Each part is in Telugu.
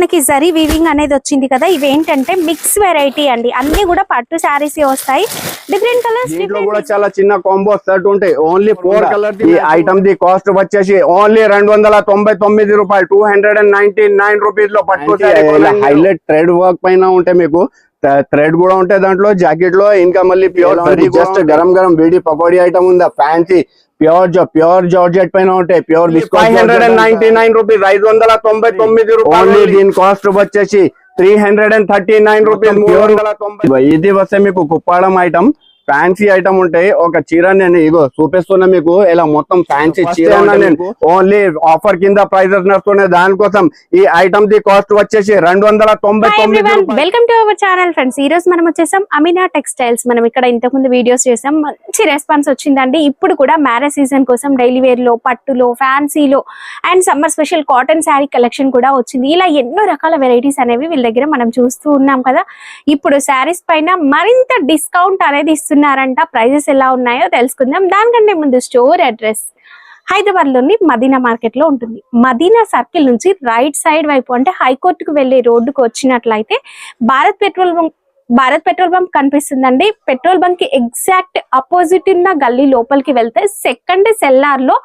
మనకి జరీ వీవింగ్ అనేది వచ్చింది కదా ఇవి ఏంటంటే మిక్స్ వెరైటీ అండి. అన్ని కూడా పట్టు శారీస్ వస్తాయి. డిఫరెంట్ కలర్స్ దీంట్లో కూడా చాలా చిన్న కాంబో సెట్ ఉంటాయి. ఓన్లీ ఫోర్ కలర్ ఈ ఐటమ్ ది కాస్ట్ వచ్చేసి ఓన్లీ రెండు వందల తొంభై తొమ్మిది రూపాయలు. Two hundred and ninety nine రూపీస్లో పట్టు హైలైట్ థ్రెడ్ వర్క్ పైన ఉంటే మీకు థ్రెడ్ కూడా ఉంటాయి దాంట్లో జాకెట్లో ఇంకా మళ్ళీ ప్యూర్ జస్ట్ గరం గరం వేడి పకోడీ ఐటమ్ ఉందా? ఫ్యాన్సీ ప్యూర్ జో ప్యూర్ జార్జెట్ పైన ఉంటాయి pure five hundred and ninety nine rupees ఐదు వందల తొంభై తొమ్మిది రూపాయలు ఓన్లీ దీని కాస్ట్ వచ్చేసి three hundred and thirty nine rupees ఇది వస్తే మీకు కుప్పాడం ఐటమ్ ఫ్యాన్సీ ఐటమ్ ఉంటాయి ఒక చీర నేను ఇగో చూపిస్తున్నా మీకు. ఇలా మొత్తం ఫ్యాన్సీ చీర నేను ఓన్లీ ఆఫర్ కింద ప్రైజెస్ నడుస్తున్నాయి. దానికోసం ఈ ఐటమ్ ది కాస్ట్ వచ్చేసి రెండు వందల తొంభై తొమ్మిది. Welcome to our channel friends ఈ రోజు మనం వచ్చేసాం అమినా టెక్స్టైల్స్ మనం ఇక్కడ ఇంతకు ముందు వీడియోస్ చేసాం. మంచి రెస్పాన్స్ వచ్చిందండి. ఇప్పుడు కూడా మ్యారేజ్ సీజన్ కోసం డైలీ వేర్లో పట్టులో ఫ్యాన్సీలో and summer special cotton saree collection కూడా వచ్చింది. ఇలా ఎన్నో రకాల వెరైటీస్ అనేవి వీళ్ళ దగ్గర మనం చూస్తూ ఉన్నాం కదా. ఇప్పుడు శారీస్ పైన మరింత డిస్కౌంట్ అనేది ఇస్తున్నారంట ప్రైజెస్ ఎలా ఉన్నాయో తెలుసుకుందాం. దానికంటే ముందు స్టోర్ అడ్రస్ హైదరాబాద్లోని మదీనా మార్కెట్లో ఉంటుంది. మదీనా సర్కిల్ నుంచి రైట్ సైడ్ వైపు అంటే హైకోర్టుకు వెళ్ళే రోడ్డుకు వచ్చినట్లయితే Bharat petrol bunk Bharat petrol bunk కనిపిస్తుందండి. పెట్రోల్ బంక్కి ఎగ్జాక్ట్ అపోజిట్ ఉన్న గల్లీ లోపలికి వెళ్తే సెకండ్ సెల్లార్లో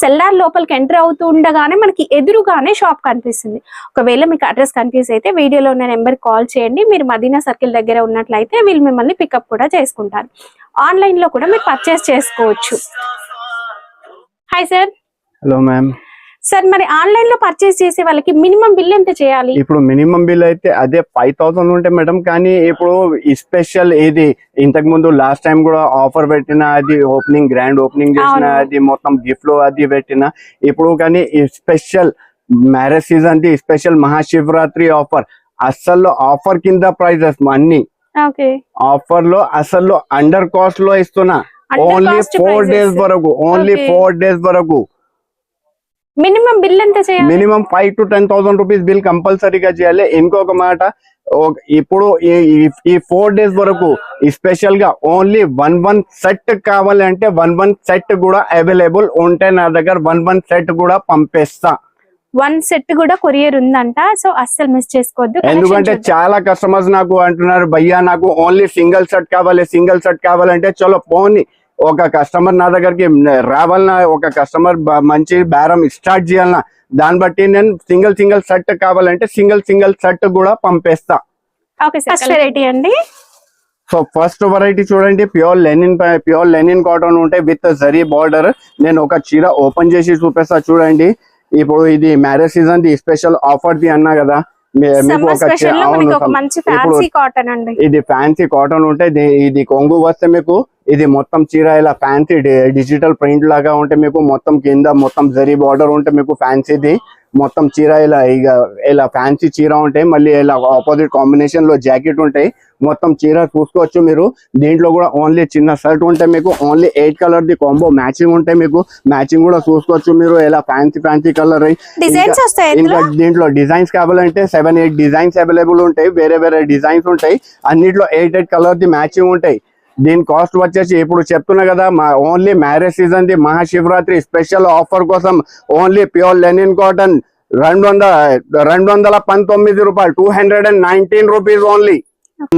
సెల్లార్ లోపలికి ఎంటర్ అవుతూ ఉండగానే మనకి ఎదురుగానే షాప్ కనిపిస్తుంది. ఒకవేళ మీకు అడ్రస్ కన్ఫ్యూజ్ అయితే వీడియోలో ఉన్న నెంబర్ కాల్ చేయండి. మీరు మదీనా సర్కిల్ దగ్గర ఉన్నట్లయితే వీళ్ళు మిమ్మల్ని పికప్ కూడా చేసుకుంటారు. ఆన్లైన్లో కూడా మీరు పర్చేస్ చేసుకోవచ్చు. Hi sir hello ma'am sir మరి ఆన్లైన్లో పర్చేస్ చేసే వాళ్ళకి మినిమం బిల్ ఎంత చేయాలి ఇప్పుడు మినిమం బిల్ అయితే అదే ఫైవ్ థౌసండ్ ఉంటే మేడం కానీ ఇప్పుడు స్పెషల్ ఇది ఇంతకు ముందు లాస్ట్ టైం కూడా ఆఫర్ పెట్టిన అది ఓపెనింగ్ గ్రాండ్ ఓపెనింగ్ చేసిన. అది మొత్తం గిఫ్ట్లో అది పెట్టిన ఇప్పుడు కానీ స్పెషల్ మ్యారేజ్ సీజన్ ది స్పెషల్ మహాశివరాత్రి ఆఫర్ అస్సలు ఆఫర్ కింద ప్రైజెస్ అన్ని ఆఫర్లో అసలు అండర్ కాస్ట్లో ఇస్తున్నా ఓన్లీ ఫోర్. డేస్ వరకు ఓన్లీ. ఫోర్ డేస్ వరకు మినిమం బిల్ ఎంత చేయాలి? Minimum five to ten thousand rupees bill కంపల్సరీగా చేయాలి. ఇంకొక మాట ఇప్పుడు ఈ- ఫోర్ డేస్ వరకు స్పెషల్గా ఓన్లీ వన్ వన్ సెట్ కావాలి అంటే వన్ వన్ సెట్ కూడా అవైలబుల్ ఉంటే నా దగ్గర వన్ వన్ సెట్ కూడా పంపిస్తా. వన్ సెట్ కూడా కొరియర్ ఉందంట సో అస్సలు మిస్ చేసుకోవద్దు. ఎందుకంటే. చాలా కస్టమర్స్ నాకు అంటున్నారు భయ్యా నాకు ఓన్లీ సింగిల్ సెట్ కావాలి సింగిల్ సెట్ కావాలంటే చలో పోనీ ఒక కస్టమర్ నా దగ్గరికి రావాలన్నా ఒక కస్టమర్ మంచి బేరం స్టార్ట్ చేయాలన్నా దాన్ని బట్టి నేను సింగిల్ సింగిల్ సెట్ కావాలంటే సింగిల్ సింగిల్ సెట్ కూడా పంపిస్తా. Okay sir. ఫస్ట్ వెరైటీ అండి? సో ఫస్ట్ వెరైటీ చూడండి pure linen pure linen cotton ఉంటాయి విత్ జరీ బార్డర్ నేను ఒక చీర ఓపెన్ చేసి చూపిస్తా చూడండి. ఇప్పుడు ఇది మ్యారేజ్ సీజన్ ది స్పెషల్ ఆఫర్ ది అన్నా కదా ఇది ఫ్యాన్సీ కాటన్ ఉంటే ఇది- ఇది కొంగు వస్తే మీకు ఇది మొత్తం చీర ఇలా ఫ్యాన్సీ డిజిటల్ ప్రింట్ లాగా ఉంటే మీకు మొత్తం కింద మొత్తం జరీ బార్డర్ ఉంటే మీకు ఫ్యాన్సీది మొత్తం చీర ఇలా ఇక ఇలా ఫ్యాన్సీ చీర ఉంటాయి మళ్ళీ ఇలా ఆపోజిట్ కాంబినేషన్లో జాకెట్ ఉంటాయి. మొత్తం చీర చూసుకోవచ్చు మీరు. దీంట్లో కూడా ఓన్లీ చిన్న షర్ట్ ఉంటే మీకు ఓన్లీ ఎయిట్ కలర్ ది కాంబో మ్యాచింగ్ ఉంటాయి మీకు. మ్యాచింగ్ కూడా చూసుకోవచ్చు మీరు ఇలా ఫ్యాన్సీ ఫ్యాన్సీ కలర్ ఇంకా దీంట్లో డిజైన్స్ కావాలంటే సెవెన్ ఎయిట్ డిజైన్స్ అవైలబుల్ ఉంటాయి వేరే వేరే డిజైన్స్ ఉంటాయి. అన్నిట్లో ఎయిట్ ఎయిట్ కలర్ ది మ్యాచింగ్ ఉంటాయి. దీని కాస్ట్ వచ్చేసి ఇప్పుడు చెప్తున్నా కదా మా ఓన్లీ మ్యారేజ్ సీజన్ ది మహాశివరాత్రి స్పెషల్ ఆఫర్ కోసం ఓన్లీ ప్యూర్ లెనిన్ కాటన్ రెండు వందల రెండు వందల పంతొమ్మిది రూపాయలు two hundred and nineteen rupees only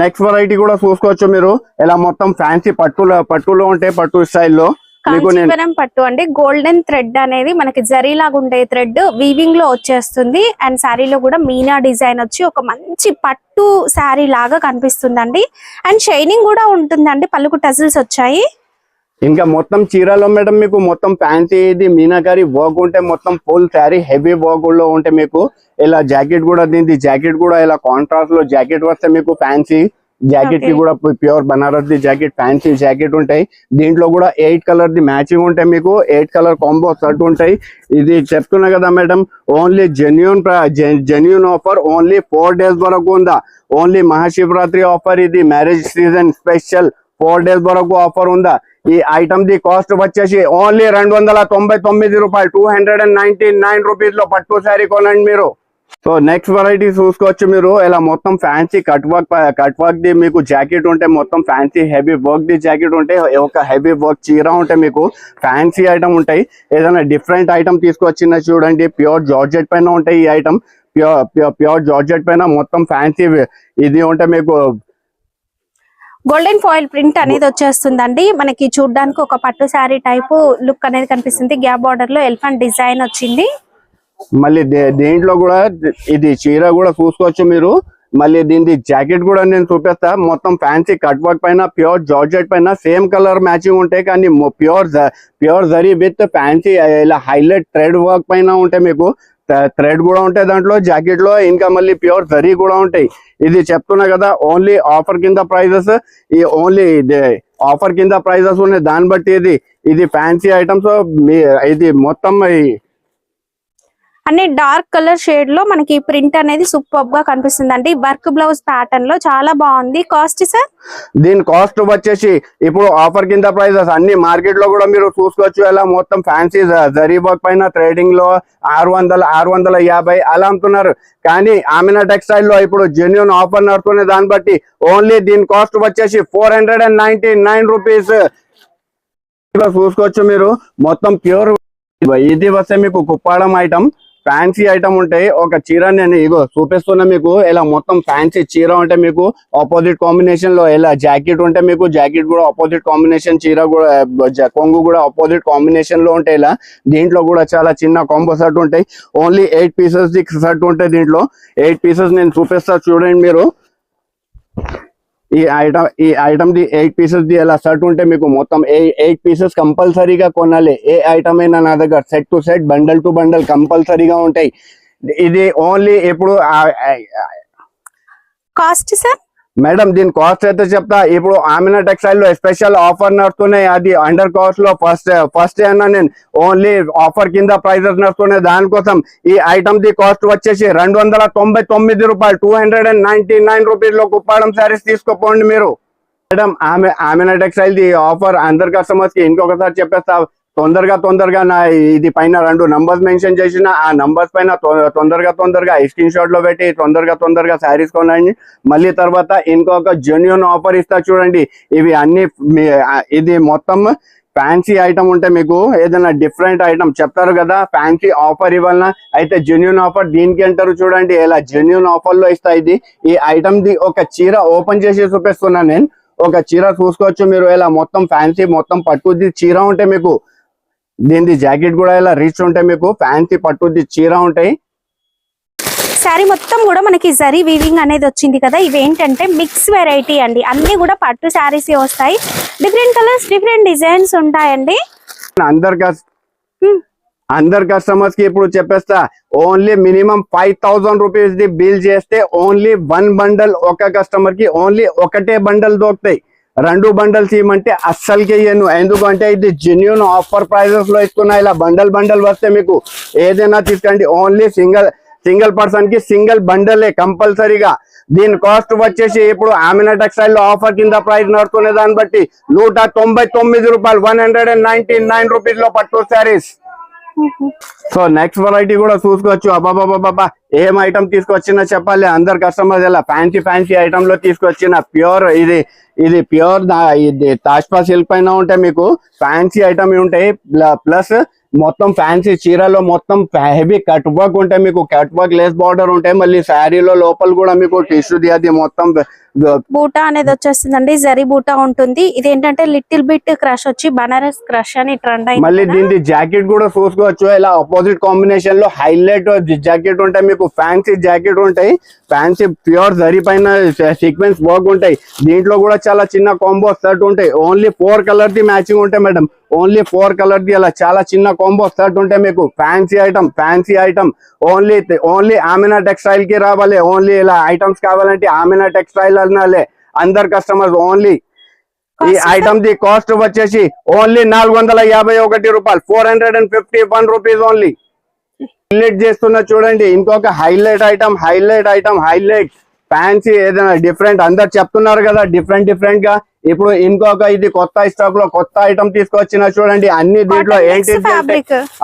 next variety కూడా చూసుకోవచ్చు మీరు. ఇలా మొత్తం ఫ్యాన్సీ పట్టులో పట్టులో ఉంటాయి పట్టు స్టైల్లో కాంచీపురం పట్టు అండి. గోల్డెన్ థ్రెడ్ అనేది మనకి జరీ లాగా ఉండే థ్రెడ్ వీవింగ్లో వచ్చేస్తుంది. అండ్ శారీలో కూడా మీనా డిజైన్ వచ్చి ఒక మంచి పట్టు శారీ లాగా కనిపిస్తుందండి. అండ్ షైనింగ్ కూడా ఉంటుందండి. పలుకు టజిల్స్ వచ్చాయి. ఇంకా మొత్తం చీరలో మేడం మీకు మొత్తం ఫ్యాన్సీ ఇది మీనాకారి వర్క్ ఉంటే మొత్తం ఫుల్ శారీ హెవీ వర్క్లో ఉంటే మీకు ఇలా జాకెట్ కూడా దీనికి జాకెట్ కూడా ఇలా కాంట్రాస్ట్లో జాకెట్ వస్తే మీకు ఫ్యాన్సీ జాకెట్కి. కూడా ప్యూర్ బనారస్ ది జాకెట్ ఫ్యాన్సీ జాకెట్ ఉంటాయి. దీంట్లో కూడా ఎయిట్ కలర్ ది మ్యాచింగ్ ఉంటాయి మీకు. ఎయిట్ కలర్ కాంబో షర్ట్ ఉంటాయి. ఇది చెప్తున్నా కదా madam only genuine genuine offer only four days వరకు ఉందా? ఓన్లీ మహాశివరాత్రి ఆఫర్ ఇది marriage season special four days వరకు ఆఫర్ ఉందా? ఈ ఐటమ్ ది కాస్ట్ వచ్చేసి ఓన్లీ రెండు వందల తొంభై తొమ్మిది రూపాయలు two hundred and ninety nine రూపీస్లో పట్టు శారీ కొనండి మీరు. సో నెక్స్ట్ వెరైటీ చూసుకోవచ్చు మీరు. ఇలా మొత్తం fancy cut work cut work the మీకు జాకెట్ ఉంటే మొత్తం ఫ్యాన్సీ హెవీ వర్క్ ది జాకెట్ ఉంటే ఒక హెవీ వర్క్ చీర ఉంటే మీకు ఫ్యాన్సీ ఐటమ్ ఉంటాయి. ఏదైనా డిఫరెంట్ ఐటమ్ తీసుకొచ్చిన చూడండి. ప్యూర్ జార్జెట్ పైన ఉంటాయి ఈ ఐటమ్ ప్యూర్ ప్యూర్ జార్జెట్ పైన మొత్తం ఫ్యాన్సీ ఇది ఉంటే మీకు గోల్డెన్ ఫాయిల్ ప్రింట్ అనేది వచ్చేస్తుందండి. మనకి చూడడానికి ఒక పట్టు శారీ టైపు లుక్ అనేది కనిపిస్తుంది. గ్యాప్ బార్డర్లో ఎలిఫెంట్ డిజైన్ వచ్చింది. మళ్ళీ దే- కూడా ఇది చీర కూడా చూసుకోవచ్చు మీరు. మళ్ళీ దీని జాకెట్ కూడా నేను చూపిస్తా. మొత్తం ఫ్యాన్సీ కట్ వర్క్ పైన ప్యూర్ జార్జెట్ పైన సేమ్ కలర్ మ్యాచింగ్ ఉంటాయి కానీ pure pure zari with fancy ఇలా హైలైట్ థ్రెడ్ వర్క్ పైన ఉంటాయి మీకు థ్రెడ్ కూడా ఉంటాయి దాంట్లో జాకెట్లో ఇంకా మళ్ళీ ప్యూర్ జరీ కూడా ఉంటాయి. ఇది చెప్తున్నా కదా ఓన్లీ ఆఫర్ కింద ప్రైజెస్. ఈ ఓన్లీ ఆఫర్ కింద ప్రైజెస్ ఉన్నాయి. దాన్ని బట్టి ఇది ఇది ఫ్యాన్సీ ఐటమ్స్ ఇది మొత్తం అన్ని డార్క్ కలర్ షేడ్లో మనకి ప్రింట్ అనేది సూపర్గా కనిపిస్తుందండి. వర్క్ బ్లౌజ్ ప్యాటర్న్లో చాలా బాగుంది. Cost sir? దీని కాస్ట్ వచ్చేసి ఇప్పుడు ఆఫర్ కింద ప్రైజెస్ అన్ని మార్కెట్లో కూడా మీరు చూసుకోవచ్చు. ఇలా మొత్తం ఫ్యాన్సీ జరీ వర్క్ పైన ట్రేడింగ్లో ఆరు వందల ఆరు వందల యాభై అలా అమ్ముతున్నారు. కానీ ఆమెన టెక్స్టైల్లో ఇప్పుడు జెన్యున్ ఆఫర్ నడుతున్న దాన్ని బట్టి ఓన్లీ దీని కాస్ట్ వచ్చేసి four hundred and ninety nine rupees చూసుకోవచ్చు మీరు. మొత్తం ప్యూర్ ఇది వస్తే మీకు కుప్పాడం ఐటమ్ ఫ్యాన్సీ ఐటమ్ ఉంటాయి ఒక చీర నేను ఇగో చూపిస్తున్నా మీకు. ఇలా మొత్తం ఫ్యాన్సీ చీర ఉంటే మీకు ఆపోజిట్ కాంబినేషన్లో ఇలా జాకెట్ ఉంటే మీకు జాకెట్ కూడా ఆపోజిట్ కాంబినేషన్ చీర కూడా జ- కొంగు కూడా ఆపోజిట్ కాంబినేషన్లో ఉంటాయి ఇలా దీంట్లో కూడా చాలా చిన్న కాంబో షర్ట్ ఉంటాయి. ఓన్లీ ఎయిట్ పీసెస్ ది షర్ట్ ఉంటాయి దీంట్లో. ఎయిట్ పీసెస్ నేను చూపిస్తా చూడండి మీరు. ఈ ఐటమ్ ఈ ఐటమ్ ది ఎయిట్ పీసెస్ ది అలా షర్ట్ ఉంటే మీకు మొత్తం ఎయిట్ పీసెస్ కంపల్సరీగా కొనాలి. ఏ ఐటమ్ అయినా నా దగ్గర set to set bundle to bundle కంపల్సరీగా ఉంటాయి. ఇది ఓన్లీ ఇప్పుడు కాస్ట్ సార్ మేడం దీని కాస్ట్ అయితే చెప్తా? ఇప్పుడు ఆమెనా టెక్స్టైల్లో స్పెషల్ ఆఫర్ నడుస్తున్నాయి. అది అండర్ కాస్ట్లో ఫస్ట్ ఫస్ట్ అన్నా నేను ఓన్లీ ఆఫర్ కింద ప్రైజెస్ నడుస్తున్నాయి. దానికోసం ఈ ఐటమ్ ది కాస్ట్ వచ్చేసి రెండు వందల తొంభై తొమ్మిది రూపాయలు. Two hundred and ninety nine రూపీస్లో కుప్పాడం శారీస్ తీసుకోపోండి మీరు. మేడం ఆమె ఆమెనా టెక్స్టైల్ ది ఆఫర్ అందరు కస్టమర్స్కి ఇంకొకసారి చెప్పేస్తా. తొందరగా తొందరగా నా ఇది పైన రెండు నంబర్స్ మెన్షన్ చేసిన ఆ నంబర్స్ పైన తొందరగా తొందరగా స్క్రీన్ షాట్లో పెట్టి తొందరగా తొందరగా శారీస్ కొనండి. మళ్ళీ తర్వాత ఇంకొక జెన్యున్ ఆఫర్ ఇస్తా చూడండి. ఇవి అన్ని మీ- ఇది మొత్తం ఫ్యాన్సీ ఐటమ్ ఉంటే మీకు ఏదైనా డిఫరెంట్ ఐటమ్ చెప్తారు కదా ఫ్యాన్సీ ఆఫర్ ఇవ్వాలన్నా అయితే జెన్యున్ ఆఫర్ దీనికి అంటారు చూడండి. ఇలా జెన్యున్ ఆఫర్లో ఇస్తా ఇది. ఈ ఐటమ్ ది ఒక చీర ఓపెన్ చేసి చూపిస్తున్నాను నేను. ఒక చీర చూసుకోవచ్చు మీరు. ఇలా మొత్తం ఫ్యాన్సీ మొత్తం పట్టుది చీర ఉంటే మీకు దీనిది జాకెట్ కూడా ఇలా రిచ్ ఉంటాయి మీకు ఫ్యాన్సీ పట్టుది చీర ఉంటాయి. శారీ మొత్తం కూడా మనకి జరీ వీవింగ్ అనేది వచ్చింది కదా ఇవి ఏంటంటే మిక్స్ వెరైటీ అండి. అన్ని కూడా పట్టు శారీస్ వస్తాయి. డిఫరెంట్ కలర్స్ డిఫరెంట్ డిజైన్స్ ఉంటాయండి. అందరు కస్టమర్స్కి ఇప్పుడు చెప్పేస్తా only minimum five thousand rupees the bill చేస్తే ఓన్లీ వన్ బండల్ ఒక కస్టమర్కి ఓన్లీ ఒకటే బండల్ దొరుకుతాయి. రెండు బండల్స్ ఇవ్వమంటే అస్సలకి ఇయ్యను ఎందుకంటే ఇది జెన్యున్ ఆఫర్ ప్రైజెస్లో ఇస్తున్నా. ఇలా బండల్ బండల్ వస్తే మీకు ఏదైనా తీసుకోండి. ఓన్లీ సింగిల్ సింగిల్ పర్సన్కి సింగిల్ బండలే కంపల్సరీగా. దీని కాస్ట్ వచ్చేసి ఇప్పుడు ఆమినా టెక్స్టైల్లో ఆఫర్ కింద ప్రైస్ నడుతున్న దాన్ని బట్టి నూట తొంభై తొమ్మిది రూపాయలు one hundred and ninety nine రూపీస్లో పట్టు శారీస్. సో నెక్స్ట్ వెరైటీ కూడా చూసుకోవచ్చు. అబ్బాబాబాబా ఏం ఐటమ్ తీసుకొచ్చినా చెప్పాలి. అందరు కస్టమర్స్ ఇలా ఫ్యాన్సీ ఫ్యాన్సీ ఐటమ్లో తీసుకొచ్చిన. ప్యూర్ ఇది ఇది ప్యూర్ ఇది తాజ్పా సిల్క్ పైన ఉంటాయి మీకు ఫ్యాన్సీ ఐటమ్ ఉంటాయి. ప్లస్ మొత్తం ఫ్యాన్సీ చీరలో మొత్తం హెవీ కట్ వర్క్ ఉంటాయి మీకు కట్ వర్క్ లెస్ బార్డర్ ఉంటాయి మళ్ళీ శారీలో లోపల కూడా మీకు టిష్యూ అది మొత్తం బూటా అనేది వచ్చేస్తుందండి. జరీ బూటా ఉంటుంది. ఇది ఏంటంటే లిటిల్ బిట్ క్రష్ వచ్చి బనారస్ క్రష్ అని ట్రెండ్ మళ్ళీ అయింది దీని జాకెట్ కూడా చూసుకోవచ్చు ఇలా ఆపోజిట్ కాంబినేషన్లో హైలైట్ జాకెట్ ఉంటాయి. మీకు ఫ్యాన్సీ జాకెట్ ఉంటాయి. ఫ్యాన్సీ ప్యూర్ జరీ పైన సీక్వెన్స్ వర్క్ ఉంటాయి దీంట్లో కూడా చాలా చిన్న కాంబో షర్ట్ ఉంటాయి. ఓన్లీ ఫోర్ కలర్ ది మ్యాచింగ్ ఉంటాయి మేడం ఓన్లీ ఫోర్ కలర్ ది అలా చాలా చిన్న కాంబో షర్ట్ ఉంటాయి మీకు. Fancy item fancy item only only Amina టెక్స్టైల్కి రావాలి. ఓన్లీ ఇలా ఐటమ్స్ కావాలంటే ఆమెనా టెక్స్టైల్ అనాలే అందరు కస్టమర్స్ ఓన్లీ ఈ? ఐటమ్ ది కాస్ట్ వచ్చేసి ఓన్లీ నాలుగు వందల యాభై ఒకటి రూపాయలు. Four hundred and fifty one rupees only highlight చేస్తున్నా చూడండి ఇంకొక highlight item highlight item highlight fancy ఏదైనా డిఫరెంట్ అందరు చెప్తున్నారు కదా డిఫరెంట్ డిఫరెంట్గా. ఇప్పుడు ఇంకొక ఇది కొత్త స్టాక్లో కొత్త ఐటమ్ తీసుకొచ్చిన చూడండి అన్ని దీంట్లో ఏంటి.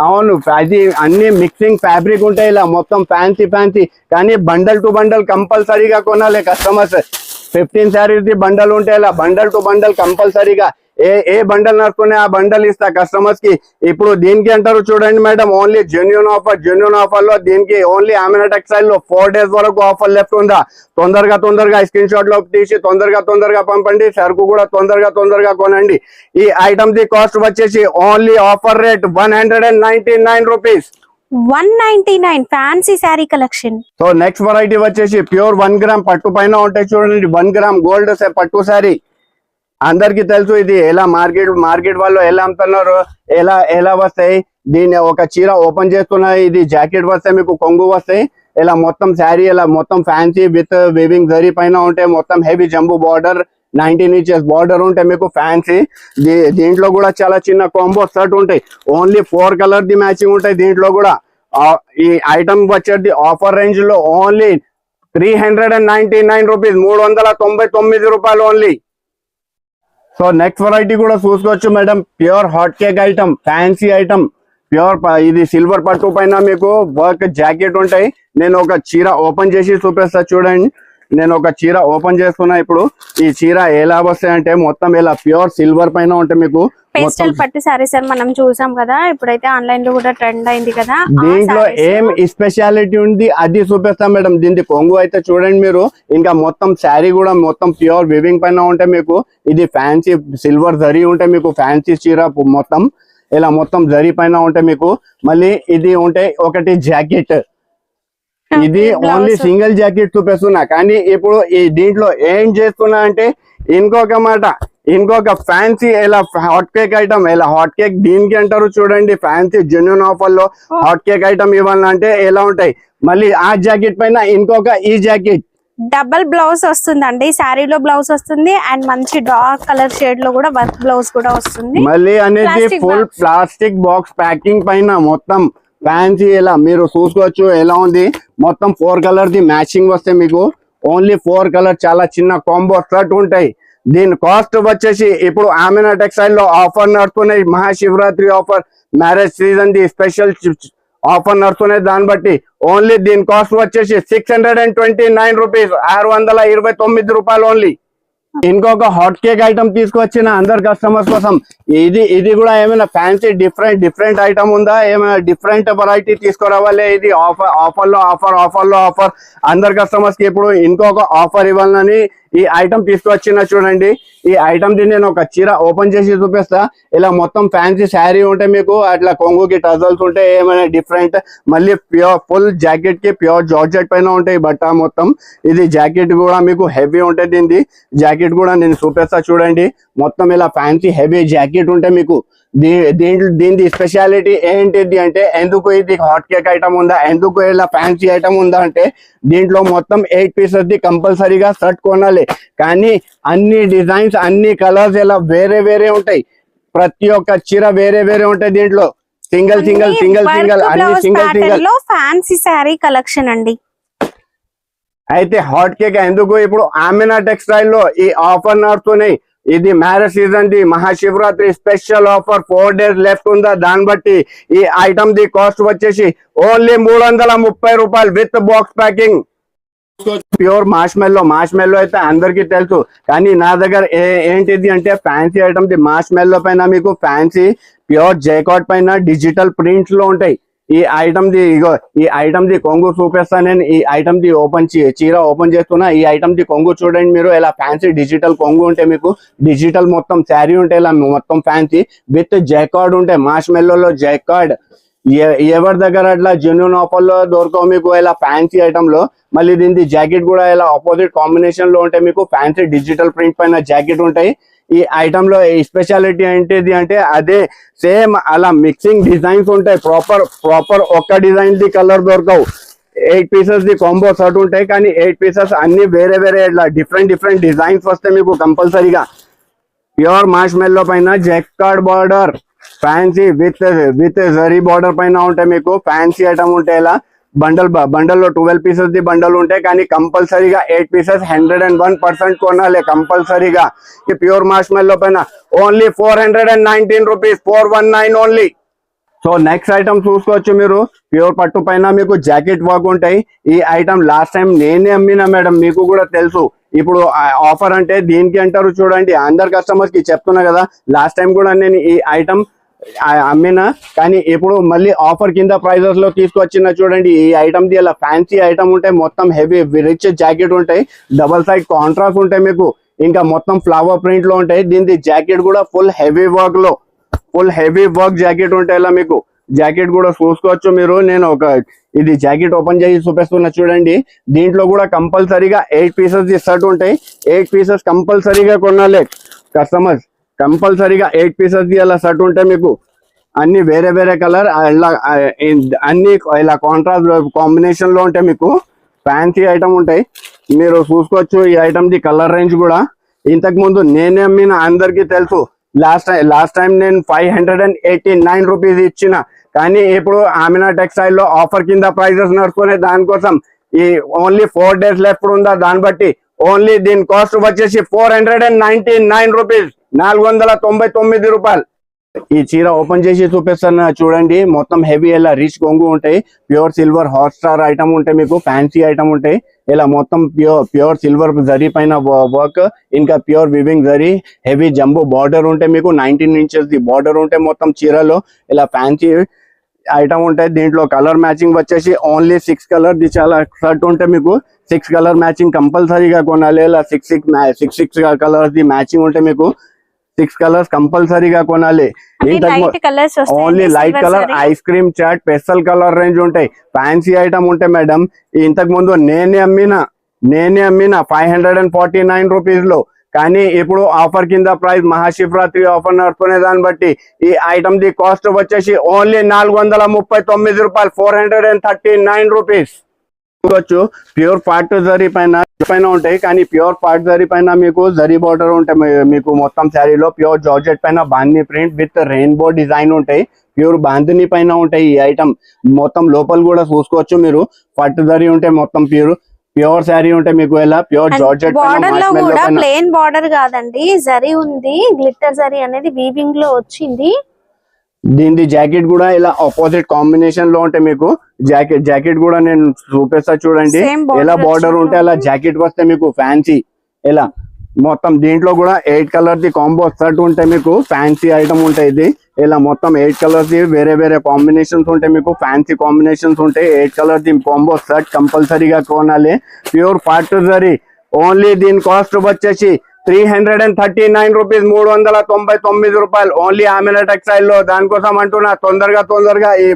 అవును అది అన్ని మిక్సింగ్ ఫ్యాబ్రిక్ ఉంటాయి ఇలా మొత్తం ఫ్యాన్సీ ఫ్యాన్సీ కానీ బండల్ టు బండల్ కంపల్సరీగా కొనాలి కస్టమర్స్ ఫిఫ్టీన్ శారీస్ ది బండల్ ఉంటే ఇలా బండల్ టు బండల్ కంపల్సరీగా ఏ ఏ బండల్ నడుచుకునే ఆ బండల్ ఇస్తా కస్టమర్స్కి? ఇప్పుడు దీనికి అంటారు చూడండి madam only genuine offer genuine ఆఫర్లో దీనికి ఓన్లీ ఆమెన టెక్స్టైల్లో ఫోర్ డేస్ వరకు ఆఫర్ లెఫ్ట్ ఉందా? తొందరగా తొందరగా స్క్రీన్ షాట్లో తీసి తొందరగా తొందరగా పంపండి. సరుకు కూడా తొందరగా తొందరగా కొనండి. ఈ ఐటమ్ ది కాస్ట్ వచ్చేసి only offer rate one hundred and ninety nine rupees one ninety nine fancy saree collection. So next variety వచ్చేసి ప్యూర్ వన్ గ్రామ్ పట్టు పైన ఉంటాయి చూడండి. వన్ గ్రామ్ గోల్డ్ పట్టు శారీ. అందరికి తెలుసు ఇది ఎలా మార్కెట్ మార్కెట్ వాళ్ళు ఎలా అమ్ముతున్నారు ఎలా ఎలా వస్తాయి. దీన్ని ఒక చీర ఓపెన్ చేస్తున్నాయి ఇది జాకెట్ వస్తాయి మీకు కొంగు వస్తాయి. ఇలా మొత్తం శారీ ఇలా మొత్తం ఫ్యాన్సీ విత్ వివింగ్ జరీ పైన ఉంటాయి. మొత్తం heavy jumbo border nineteen inches border ఉంటాయి మీకు ఫ్యాన్సీ దీంట్లో కూడా చాలా చిన్న కాంబో షర్ట్ ఉంటాయి. ఓన్లీ ఫోర్ కలర్ ది మ్యాచింగ్ ఉంటాయి దీంట్లో కూడా. ఈ ఐటమ్ వచ్చేది ఆఫర్ రేంజ్లో only three hundred and ninety nine rupees మూడు వందల తొంభై తొమ్మిది రూపాయలు ఓన్లీ సో నెక్స్ట్ వెరైటీ కూడా చూసుకోవచ్చు madam pure hot cake item fancy item pure ఇది సిల్వర్ పట్టు పైన మీకు వర్క్ జాకెట్ ఉంటాయి. నేను ఒక చీర ఓపెన్ చేసి చూపిస్తా చూడండి. నేను ఒక చీర ఓపెన్ చేస్తున్నా ఇప్పుడు. ఈ చీర ఎలా వస్తాయంటే మొత్తం ఇలా ప్యూర్ సిల్వర్ పైన ఉంటాయి మీకు పేస్టల్ పట్టు శారీస్ అని మనం చూసాం కదా ఇప్పుడైతే ఆన్లైన్లో కూడా ట్రెండ్ అయింది కదా. దీంట్లో ఏం స్పెషాలిటీ ఉంది అది చూపిస్తాం మేడం. దీని కొంగు అయితే చూడండి మీరు. ఇంకా మొత్తం శారీ కూడా మొత్తం ప్యూర్ వివింగ్ పైన ఉంటే మీకు ఇది ఫ్యాన్సీ సిల్వర్ జరీ ఉంటే మీకు ఫ్యాన్సీ చీర మొత్తం. ఇలా మొత్తం జరీ పైన ఉంటే మీకు. మళ్ళీ ఇది ఉంటే ఒకటి జాకెట్ ఇది. ఓన్లీ సింగిల్ జాకెట్ చూపిస్తున్నా. కానీ ఇప్పుడు ఈ దీంట్లో ఏం చేస్తున్నా అంటే ఇంకొక మాట ఇంకొక ఫ్యాన్సీ ఇలా హాట్ కేక్ ఐటమ్ ఇలా హాట్ కేక్ దీనికి అంటారు చూడండి ఫ్యాన్సీ జెన్యున్ ఆఫర్లో హాట్ కేక్ ఐటమ్ ఇవ్వాలంటే ఎలా ఉంటాయి? మళ్ళీ ఆ జాకెట్ పైన ఇంకొక ఈ జాకెట్ డబల్ బ్లౌజ్ వస్తుందండి. శారీలో బ్లౌజ్ వస్తుంది అండ్ మంచి డార్క్ కలర్ షేడ్లో కూడా వర్క్ బ్లౌజ్ కూడా వస్తుంది. మళ్ళీ అనేది ఫుల్. ప్లాస్టిక్ బాక్స్ ప్యాకింగ్ పైన మొత్తం ఫ్యాన్సీ ఇలా మీరు చూసుకోవచ్చు ఎలా ఉంది? మొత్తం ఫోర్ కలర్ది మ్యాచింగ్ వస్తే మీకు ఓన్లీ ఫోర్ కలర్ చాలా చిన్న కాంబో షర్ట్ ఉంటాయి. దీని కాస్ట్ వచ్చేసి ఇప్పుడు ఆమెనా టెక్స్టైల్లో ఆఫర్ నడుస్తున్నాయి. మహాశివరాత్రి ఆఫర్ మ్యారేజ్ సీజన్ ది స్పెషల్ ఆఫర్ నడుస్తున్నాయి. దాన్ని బట్టి ఓన్లీ దీని కాస్ట్ వచ్చేసి six hundred and twenty nine rupees ఆరు వందల ఇరవై తొమ్మిది రూపాయలు ఓన్లీ ఇంకొక హాట్ కేక్ ఐటమ్ తీసుకొచ్చిన అందరు కస్టమర్స్ కోసం. ఇది ఇది కూడా ఏమైనా ఫ్యాన్సీ డిఫరెంట్ డిఫరెంట్ ఐటమ్ ఉందా? ఏమైనా డిఫరెంట్ వెరైటీ తీసుకురావాలి? ఇది ఆఫర్ ఆఫర్లో ఆఫర్ ఆఫర్లో ఆఫర్ అందరు కస్టమర్స్కి ఇప్పుడు ఇంకొక ఆఫర్ ఇవ్వాలని ఈ ఐటమ్ తీసుకొచ్చిన చూడండి. ఈ ఐటమ్ ది నేను ఒక చీర ఓపెన్ చేసి చూపిస్తా. ఇలా మొత్తం ఫ్యాన్సీ శారీ ఉంటే మీకు అట్లా కొంగుకి టజల్స్ ఉంటే ఏమైనా డిఫరెంట్ మళ్ళీ ప్యూర్ ఫుల్ జాకెట్కి ప్యూర్ జార్జెట్ పైన ఉంటాయి బట్ట మొత్తం. ఇది జాకెట్ కూడా మీకు హెవీ ఉంటుంది దీనిది. జాకెట్ కూడా నేను చూపిస్తా చూడండి. మొత్తం ఇలా ఫ్యాన్సీ హెవీ జాకెట్ ఉంటే మీకు దీ దీంట్లో దీని స్పెషాలిటీ ఏంటిది అంటే ఎందుకు ఇది హాట్ కేక్ ఐటమ్ ఉందా? ఎందుకు ఇలా ఫ్యాన్సీ ఐటమ్ ఉందా అంటే దీంట్లో మొత్తం ఎయిట్ పీసెస్ ది కంపల్సరీగా షర్ట్ కొనాలి. కానీ అన్ని డిజైన్స్ అన్ని కలర్స్ ఇలా వేరే వేరే ఉంటాయి. ప్రతి ఒక్క చీర వేరే వేరే ఉంటాయి దీంట్లో. సింగిల్ సింగిల్ సింగిల్ సింగిల్ అన్ని single single. Fancy sari collection అండి. అయితే హాట్ కేక్ ఎందుకు ఇప్పుడు ఆమెనా టెక్స్టైల్లో ఈ ఆఫర్ నడుస్తున్నాయి? ఇది marriage season the Mahashivratri special offer four days left ఉందా? దాన్ని బట్టి ఈ ఐటమ్ ది కాస్ట్ వచ్చేసి ఓన్లీ మూడు వందల ముప్పై రూపాయలు with box packing pure marshmallow marshmallow అయితే అందరికీ తెలుసు. కానీ నా దగ్గర ఏ- ఏంటిది అంటే ఫ్యాన్సీ ఐటమ్ ది మాష్ మెల్లో పైన మీకు ఫ్యాన్సీ ప్యూర్ జైకాట్ పైన డిజిటల్ ప్రింట్స్లో ఉంటాయి. ఈ ఐటమ్ ది ఇగో ఈ ఐటమ్ ది కొంగు చూపిస్తాను నేను. ఈ ఐటమ్ ది ఓపెన్ చీర ఓపెన్ చేస్తున్నా. ఈ ఐటమ్ ది కొంగు చూడండి మీరు. ఇలా ఫ్యాన్సీ డిజిటల్ కొంగు ఉంటే మీకు డిజిటల్ మొత్తం శారీ ఉంటే ఇలా మొత్తం ఫ్యాన్సీ విత్ జైకార్డ్ ఉంటాయి మాష్ మెల్లోలో జైకార్డ్ ఎవరి దగ్గర అట్లా జెన్యున్ ఆఫర్లో దొరకవు మీకు ఇలా ఫ్యాన్సీ ఐటమ్లో. మళ్ళీ దీని జాకెట్ కూడా ఇలా ఆపోజిట్ కాంబినేషన్లో ఉంటాయి మీకు ఫ్యాన్సీ డిజిటల్ ప్రింట్ పైన జాకెట్ ఉంటాయి. ఈ ఐటమ్లో స్పెషాలిటీ ఏంటిది అంటే అదే సేమ్ అలా మిక్సింగ్ డిజైన్స్ ఉంటాయి. ప్రాపర్ ప్రాపర్ ఒక్క డిజైన్ ది కలర్ దొరకవు. ఎయిట్ పీసెస్ ది కాంబో షర్ట్ ఉంటాయి కానీ ఎయిట్ పీసెస్ అన్ని వేరే వేరే ఇట్లా డిఫరెంట్ డిఫరెంట్ డిజైన్స్ వస్తాయి మీకు కంపల్సరీగా. ప్యూర్ మాష్ మెల్లో పైన jacquard border fancy with with zari border పైన ఉంటాయి మీకు ఫ్యాన్సీ ఐటమ్ ఉంటాయి ఇలా బండల్ బండల్లో ట్వెల్వ్ పీసెస్ ది బండల్ ఉంటాయి కానీ కంపల్సరీగా eight pieces hundred and one percent కొనాలి కంపల్సరీగా. ఈ ప్యూర్ మాస్మెల్ పైన only four hundred and nineteen rupees four one nine only. So next item చూసుకోవచ్చు మీరు. ప్యూర్ పట్టు పైన మీకు జాకెట్ వర్క్ ఉంటాయి. ఈ ఐటమ్ లాస్ట్ టైం నేనే అమ్మినా మేడం మీకు కూడా తెలుసు. ఇప్పుడు ఆఫర్ అంటే దీనికి అంటారు చూడండి. అందరు కస్టమర్స్కి చెప్తున్నా కదా లాస్ట్ టైం కూడా నేను ఈ ఐటమ్ అమ్మినా? కానీ ఇప్పుడు మళ్ళీ ఆఫర్ కింద ప్రైజెస్లో తీసుకొచ్చిన చూడండి ఈ ఐటమ్ ది అలా ఫ్యాన్సీ ఐటమ్ ఉంటాయి మొత్తం హెవీ రిచ్ జాకెట్ ఉంటాయి డబల్ సైడ్ కాంట్రాస్ట్ ఉంటాయి మీకు ఇంకా మొత్తం ఫ్లవర్ ప్రింట్లో ఉంటాయి దీని జాకెట్ కూడా ఫుల్ హెవీ వర్క్లో ఫుల్ హెవీ వర్క్ జాకెట్ ఉంటాయి ఇలా మీకు. జాకెట్ కూడా చూసుకోవచ్చు మీరు నేను ఒక ఇది జాకెట్ ఓపెన్ చేసి చూపిస్తున్నా చూడండి దీంట్లో కూడా కంపల్సరీగా ఎయిట్ పీసెస్ షర్ట్ ఉంటాయి ఎయిట్ పీసెస్ కంపల్సరీగా కొనాలి కస్టమర్స్ కంపల్సరీగా ఎయిట్ పీసెస్ అలా షర్ట్ ఉంటే మీకు అన్ని వేరే వేరే కలర్ ఇలా అన్ని ఇలా కాంట్రాస్ట్ కాంబినేషన్లో మీకు ఫ్యాన్సీ ఐటమ్ ఉంటాయి. మీరు చూసుకోవచ్చు ఈ ఐటమ్ ది కలర్ రేంజ్ కూడా. ఇంతకు ముందు నేనే అమ్మిన అందరికీ తెలుసు. లాస్ట్ టైం లాస్ట్ టైం నేను five hundred and eighty nine rupees ఇచ్చిన. కానీ ఇప్పుడు ఆమినా టెక్స్టైల్లో ఆఫర్ కింద ప్రైజెస్ నడుచుకునే దానికోసం ఈ ఓన్లీ ఫోర్ డేస్ లెఫ్ట్ ఉందా దాన్ని బట్టి ఓన్లీ దీని కాస్ట్ వచ్చేసి four hundred and ninety nine rupees నాలుగు వందల తొంభై తొమ్మిది రూపాయలు. ఈ చీర ఓపెన్ చేసి చూపిస్తాను చూడండి మొత్తం హెవీ ఇలా రిచ్ కొంగు ఉంటాయి. Pure silver hot star item ఉంటాయి మీకు ఫ్యాన్సీ ఐటమ్ ఉంటాయి. ఇలా మొత్తం ప్యూర్ ప్యూర్ సిల్వర్ జరీ పైన వర్క్ ఇంకా pure weaving zari heavy jumbo border ఉంటాయి మీకు నైన్టీన్ ఇంచెస్ ది బార్డర్ ఉంటాయి మొత్తం చీరలో. ఇలా ఫ్యాన్సీ ఐటమ్ ఉంటాయి దీంట్లో కలర్ మ్యాచింగ్ వచ్చేసి ఓన్లీ సిక్స్ కలర్ ది చాలా షర్ట్ ఉంటాయి మీకు. సిక్స్ కలర్ మ్యాచింగ్ కంపల్సరీగా కొనాలి ఇలా six six six six colours the matching ఉంటాయి మీకు. సిక్స్ కలర్స్ కంపల్సరీగా కొనాలి. Only light colour ice cream chat pastel colour range ఉంటాయి. ఫ్యాన్సీ ఐటమ్ ఉంటాయి మేడం ఇంతకు ముందు నేనే అమ్మిన నేనే అమ్మిన five hundred and forty nine రూపీస్లో. కానీ ఇప్పుడు ఆఫర్ కింద ప్రైస్ మహాశివరాత్రి ఆఫర్ నడుపుకునే దాన్ని బట్టి ఈ ఐటమ్ ది కాస్ట్ వచ్చేసి ఓన్లీ నాలుగు వందల ముప్పై తొమ్మిది రూపాయలు four hundred and thirty nine rupees. చూడొచ్చు ప్యూర్ పార్ట్ జరీ పైన పైన ఉంటాయి కానీ ప్యూర్ పార్ట్ జరీ పైన మీకు జరీ బార్డర్ ఉంటాయి మీకు మొత్తం శారీలో ప్యూర్ జార్జెట్ పైన bandhani print with rainbow design ఉంటాయి. ప్యూర్ బాందిని పైన ఉంటాయి ఈ ఐటమ్ మొత్తం లోపల కూడా చూసుకోవచ్చు మీరు. పట్టు జరీ ఉంటాయి మొత్తం ప్యూర్ ప్యూర్ శారీ ఉంటాయి మీకు ఎలా? ప్యూర్ జార్జెట్ బార్డర్లో పైన కూడా ప్లెయిన్ బార్డర్ కాదండి. జరీ ఉంది గ్లిట్టర్ జరీ అనేది వీవింగ్లో వచ్చింది. దీని జాకెట్ కూడా ఇలా ఆపోజిట్ కాంబినేషన్లో ఉంటాయి మీకు జాకెట్ జాకెట్ కూడా నేను చూపిస్తా చూడండి. ఎలా బార్డర్. ఉంటే అలా జాకెట్ వస్తే మీకు ఫ్యాన్సీ ఇలా మొత్తం దీంట్లో కూడా ఎయిట్ కలర్ ది కాంబో షర్ట్ ఉంటాయి మీకు ఫ్యాన్సీ ఐటమ్ ఉంటాయి ఇది. ఇలా మొత్తం ఎయిట్ కలర్స్ ది వేరే వేరే కాంబినేషన్స్ ఉంటాయి మీకు ఫ్యాన్సీ కాంబినేషన్స్ ఉంటాయి ఎయిట్ కలర్ ది కాంబో షర్ట్ కంపల్సరీగా కొనాలి. ప్యూర్ పార్ట్ ఓన్లీ దీని కాస్ట్ వచ్చేసి three hundred and thirty nine rupees మూడు వందల తొంభై తొమ్మిది రూపాయలు. ఓన్లీ ఆమెల టెక్స్టైల్లో దానికోసం అంటున్నా. తొందరగా తొందరగా ఈ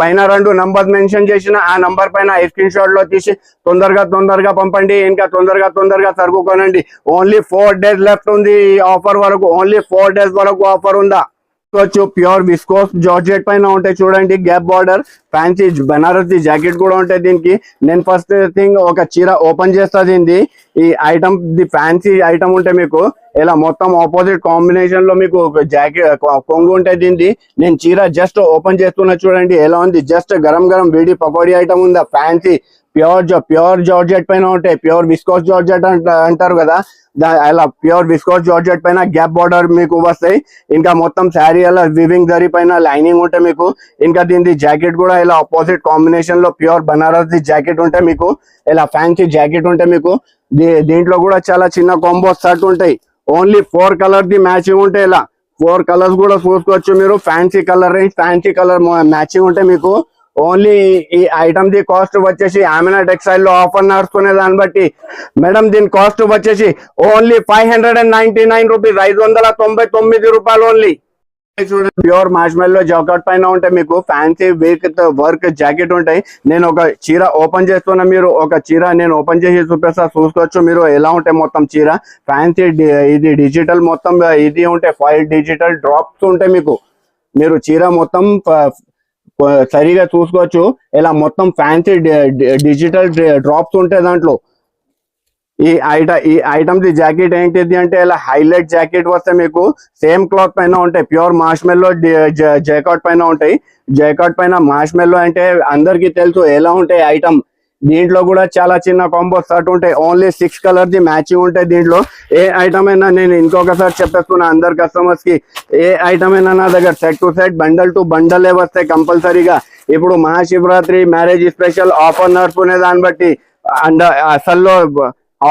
పైన రెండు నంబర్ మెన్షన్ చేసిన ఆ నంబర్ పైన స్క్రీన్ షాట్లో తీసి తొందరగా తొందరగా పంపండి. ఇంకా తొందరగా తొందరగా సరుకు కొనండి ఓన్లీ ఫోర్ డేస్ లెఫ్ట్ ఉంది ఈ ఆఫర్ వరకు. ఓన్లీ ఫోర్ డేస్ వరకు ఆఫర్ ఉందా? వచ్చు ప్యూర్ విస్కోస్ జార్జెట్ పైన ఉంటాయి చూడండి గ్యాప్ బార్డర్ ఫ్యాన్సీ బెనారస్ ది జాకెట్ కూడా ఉంటాయి దీనికి. నేను ఫస్ట్ థింగ్ ఒక చీర ఓపెన్ చేస్తా దీనిది ఈ ఐటమ్ ది ఫ్యాన్సీ ఐటమ్ ఉంటే మీకు ఇలా మొత్తం ఆపోజిట్ కాంబినేషన్లో మీకు జాకెట్ కొంగు ఉంటాయి దీనిది నేను చీర జస్ట్ ఓపెన్ చేస్తున్నా చూడండి ఎలా ఉంది? జస్ట్ గరం గరం వేడి పకోడీ ఐటమ్ ఉందా? ఫ్యాన్సీ ప్యూర్ ప్యూర్ జార్జెట్ పైన ఉంటాయి ప్యూర్ విస్కోస్ జార్జెట్ అంటారు కదా. అలా ప్యూర్ విస్కోస్ జార్జెట్ పైన గ్యాప్ బార్డర్ మీకు వస్తాయి. ఇంకా మొత్తం శారీ అలా వివింగ్ దరి పైన లైనింగ్ ఉంటాయి మీకు ఇంకా దీని జాకెట్ కూడా ఇలా ఆపోజిట్ కాంబినేషన్లో ప్యూర్ బనారస్ ది జాకెట్ ఉంటాయి మీకు ఇలా ఫ్యాన్సీ జాకెట్ ఉంటాయి మీకు దీంట్లో కూడా చాలా చిన్న కాంబో షర్ట్ ఉంటాయి. ఓన్లీ ఫోర్ కలర్ ది మ్యాచింగ్ ఉంటాయి ఇలా ఫోర్ కలర్స్ కూడా చూసుకోవచ్చు మీరు. Fancy colour range fancy colour matching ఉంటాయి మీకు ఓన్లీ ఈ ఐటమ్ ది కాస్ట్ వచ్చేసి ఆమెనా టెక్స్టైల్లో ఆఫర్ నడుచుకునే దాన్ని బట్టి మేడం దీని కాస్ట్ వచ్చేసి only five hundred and ninety nine rupees ఐదు వందల తొంభై తొమ్మిది రూపాయలు ఓన్లీ చూడండి ప్యూర్ మాష్మెల్లో జాకెట్ పైన ఉంటాయి మీకు ఫ్యాన్సీ వీక్ వర్క్ జాకెట్ ఉంటాయి. నేను ఒక చీర ఓపెన్ చేస్తున్నా మీరు ఒక చీర నేను ఓపెన్ చేసి చూపిస్తా చూసుకోవచ్చు మీరు ఎలా ఉంటాయి మొత్తం చీర. ఫ్యాన్సీ ఇది డిజిటల్ మొత్తం ఇది ఉంటాయి ఫైవ్ డిజిటల్ డ్రాప్స్ ఉంటాయి మీకు. మీరు చీర మొత్తం సరిగా చూసుకోవచ్చు. ఇలా మొత్తం ఫ్యాన్సీ డిజిటల్ డ్రాప్స్ ఉంటాయి దాంట్లో. ఈ ఐట ఈ ఐటమ్ ది జాకెట్ ఏంటిది అంటే ఇలా హైలైట్ జాకెట్ వస్తే మీకు సేమ్ క్లాత్ పైన ఉంటాయి. ప్యూర్ మాష్మెల్లో జైకాట్ పైన ఉంటాయి. జైకాట్ పైన మాష్మెల్లో అంటే అందరికీ తెలుసు ఎలా ఉంటాయి ఐటమ్. దీంట్లో కూడా చాలా చిన్న కాంబో షర్ట్ ఉంటాయి. ఓన్లీ సిక్స్ కలర్ ది మ్యాచింగ్ ఉంటాయి దీంట్లో. ఏ ఐటమ్ అయినా నేను ఇంకొకసారి చెప్పేస్తున్నా అందరు కస్టమర్స్కి ఏ ఐటమ్ అయినా నా దగ్గర set to set bundle to బండలే వస్తాయి కంపల్సరీగా. ఇప్పుడు మహాశివరాత్రి మ్యారేజ్ స్పెషల్ ఆఫర్ నడుపుకునే దాన్ని బట్టి అండ్ అసల్లో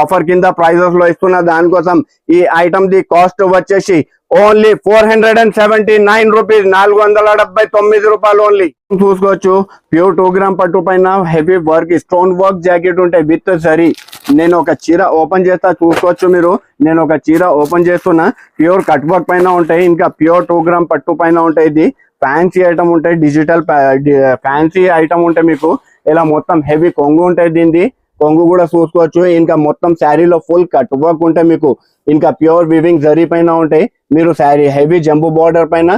ఆఫర్ కింద ప్రైజెస్లో ఇస్తున్న దానికోసం ఈ ఐటమ్ ది కాస్ట్ వచ్చేసి only four hundred and seventy nine rupees నాలుగు వందల డెబ్బై తొమ్మిది రూపాయలు ఓన్లీ చూసుకోవచ్చు ప్యూర్ టూ గ్రామ్ పట్టు పైన heavy work stone work jacket ఉంటాయి విత్ సరీ నేను ఒక చీర ఓపెన్ చేస్తా చూసుకోవచ్చు మీరు. నేను ఒక చీర ఓపెన్ చేస్తున్నా ప్యూర్ కట్ వర్క్ పైన ఉంటాయి ఇంకా ప్యూర్ టూ గ్రామ్ పట్టు పైన ఉంటాయి ఇది. ఫ్యాన్సీ ఐటమ్ ఉంటాయి డిజిటల్ ఫ్యాన్సీ ఐటమ్ ఉంటాయి మీకు. ఇలా మొత్తం హెవీ కొంగు ఉంటాయి దీనిది. కొంగు కూడా చూసుకోవచ్చు. ఇంకా మొత్తం శారీలో ఫుల్ కట్ వర్క్ ఉంటే మీకు ఇంకా ప్యూర్ వివింగ్ జరీ పైన ఉంటాయి. మీరు శారీ హెవీ జంబు బార్డర్ పైన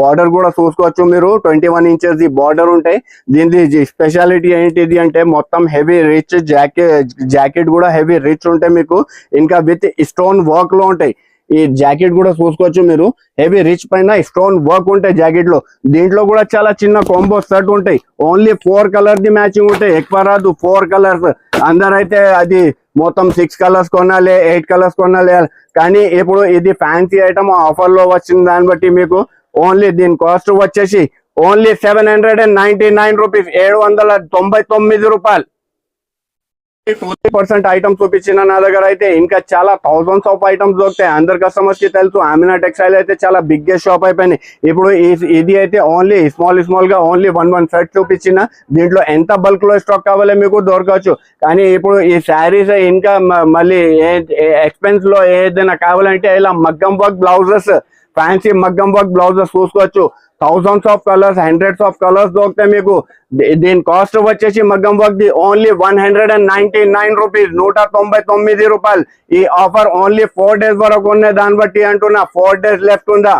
బార్డర్ కూడా చూసుకోవచ్చు మీరు. ట్వంటీ వన్ ఇంచెస్ ది బార్డర్ ఉంటాయి దీని స్పెషాలిటీ ఏంటిది అంటే మొత్తం హెవీ రిచ్ జాకెట్ జాకెట్ కూడా హెవీ రిచ్ ఉంటాయి మీకు ఇంకా విత్ స్టోన్ వర్క్లో ఉంటాయి. ఈ జాకెట్ కూడా చూసుకోవచ్చు మీరు. హెవీ రిచ్ పైన స్టోన్ వర్క్ ఉంటాయి జాకెట్లో దీంట్లో కూడా చాలా చిన్న కాంబో షర్ట్ ఉంటాయి. ఓన్లీ ఫోర్ కలర్ ది మ్యాచింగ్ ఉంటాయి. ఎక్కువ రాదు ఫోర్ కలర్స్ అందరైతే అది మొత్తం సిక్స్ కలర్స్ కొనాలి ఎయిట్ కలర్స్ కొనాలి. కానీ ఇప్పుడు ఇది ఫ్యాన్సీ ఐటమ్ ఆఫర్లో వచ్చిన దాన్ని బట్టి మీకు ఓన్లీ దీని కాస్ట్ వచ్చేసి only seven hundred and ninety nine rupees ఏడు వందల తొంభై తొమ్మిది రూపాయలు. టూ పర్సెంట్ ఐటమ్స్ చూపించిన నా దగ్గర అయితే ఇంకా చాలా థౌసండ్స్ ఆఫ్ ఐటమ్స్ దొరుకుతాయి. అందరు కస్టమర్స్కి తెలుసు ఆమినా టెక్స్టైల్ అయితే చాలా బిగ్గెస్ట్ షాప్ అయిపోయింది. ఇప్పుడు ఇది అయితే ఓన్లీ స్మాల్ స్మాల్గా ఓన్లీ వన్ వన్ సెట్ చూపించిన. దీంట్లో ఎంత బల్క్లో స్టాక్ కావాలో మీకు దొరకవచ్చు. కానీ ఇప్పుడు ఈ శారీస్ ఇంకా మళ్ళీ ఎక్స్పెన్స్లో ఏదైనా కావాలంటే ఇలా మగ్గం వర్క్ బ్లౌజెస్ ఫ్యాన్సీ మగ్గం వర్క్ బ్లౌజెస్ చూసుకోవచ్చు. Thousands of colours hundreds of colours దొరుకుతాయి మీకు. దీని కాస్ట్ వచ్చేసి మగ్గం work only one hundred and ninety nine rupees నూట తొంభై తొమ్మిది రూపాయలు. ఈ ఆఫర్ ఓన్లీ ఫోర్ డేస్ వరకు ఉన్నాయి. దాన్ని బట్టి అంటున్నా ఫోర్ డేస్ లెఫ్ట్ ఉందా?